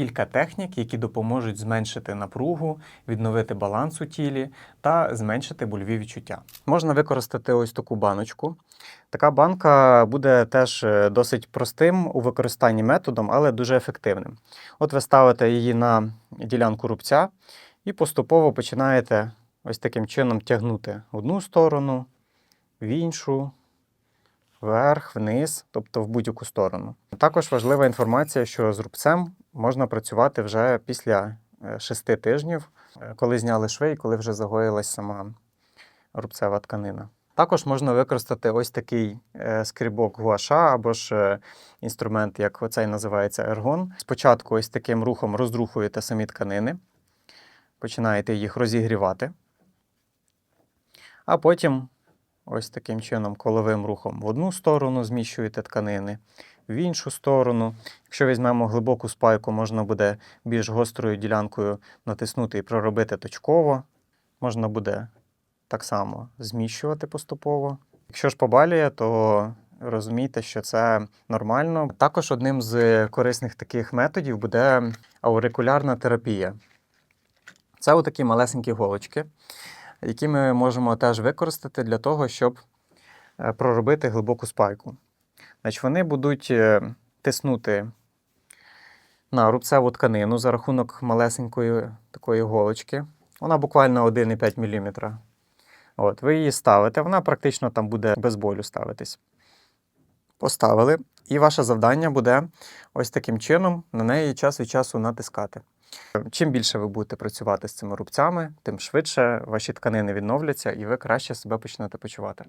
кілька технік, які допоможуть зменшити напругу, відновити баланс у тілі та зменшити больові відчуття. Можна використати ось таку баночку. Така банка буде теж е, досить простим у використанні методом, але дуже ефективним. От ви ставите її на ділянку рубця і поступово починаєте ось таким чином тягнути одну сторону, в іншу, вверх, вниз, тобто в будь-яку сторону. Також важлива інформація, що з рубцем можна працювати вже після 6 тижнів, е, коли зняли шви і коли вже загоїлась сама рубцева тканина. Також можна використати ось такий е, скрібок гуаша або ж е, інструмент, як оцей називається ергон. Спочатку ось таким рухом розрухуєте самі тканини, починаєте їх розігрівати, а потім ось таким чином коловим рухом в одну сторону зміщуєте тканини, в іншу сторону. Якщо візьмемо глибоку спайку, можна буде більш гострою ділянкою натиснути і проробити точково. Можна буде так само зміщувати поступово. Якщо ж побалює, то розумійте, що це нормально. Також одним з корисних таких методів буде аурикулярна терапія. Це отакі малесенькі голочки, які ми можемо теж використати для того, щоб е, проробити глибоку спайку. Значить, вони будуть е, тиснути на рубцеву тканину за рахунок малесенької такої голочки. Вона буквально 1,5 мм. От, ви її ставите, вона практично там буде без болю ставитись. Поставили, і ваше завдання буде ось таким чином на неї час від часу натискати. Чим більше ви будете працювати з цими рубцями, тим швидше ваші тканини відновляться і ви краще себе почнете почувати.